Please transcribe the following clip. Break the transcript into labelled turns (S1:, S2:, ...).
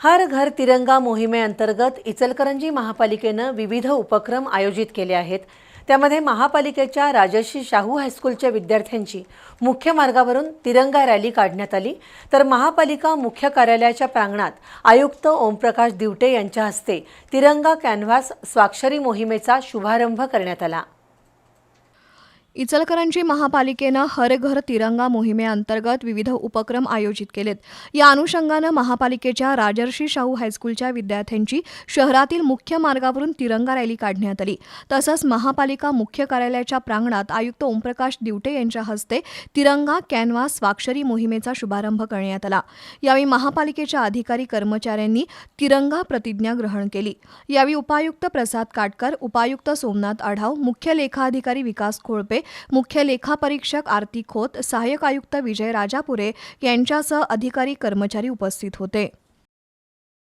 S1: हर घर तिरंगा मोहिमेअंतर्गत इचलकरंजी महापालिकेनं विविध उपक्रम आयोजित केले आहेत. त्यामध्ये महापालिकेच्या राजर्षी शाहू हायस्कूलच्या विद्यार्थ्यांची मुख्य मार्गावरून तिरंगा रॅली काढण्यात आली. तर महापालिका मुख्य कार्यालयाच्या प्रांगणात आयुक्त ओमप्रकाश दिवटे यांच्या हस्ते तिरंगा कॅनव्हास स्वाक्षरी मोहिमेचा शुभारंभ करण्यात आला.
S2: इचलकरंजी महापालिकेनं हर घर तिरंगा मोहिमेअंतर्गत विविध उपक्रम आयोजित केलेत. या अनुषंगानं महापालिकेच्या राजर्षी शाहू हायस्कूलच्या विद्यार्थ्यांची शहरातील मुख्य मार्गावरून तिरंगा रॅली काढण्यात आली. तसंच महापालिका मुख्य कार्यालयाच्या प्रांगणात आयुक्त ओमप्रकाश दिवटे यांच्या हस्ते तिरंगा कॅनव्हास स्वाक्षरी मोहिमेचा शुभारंभ करण्यात आला. यावेळी महापालिकेच्या अधिकारी कर्मचाऱ्यांनी तिरंगा प्रतिज्ञा ग्रहण केली. यावेळी उपायुक्त प्रसाद काटकर उपायुक्त सोमनाथ आढाव मुख्य लेखाधिकारी विकास खोळपे मुख्य लेखापरीक्षक आरती खोत सहाय्यक आयुक्त विजय राजापुरे यांच्यासह अधिकारी कर्मचारी उपस्थित होते.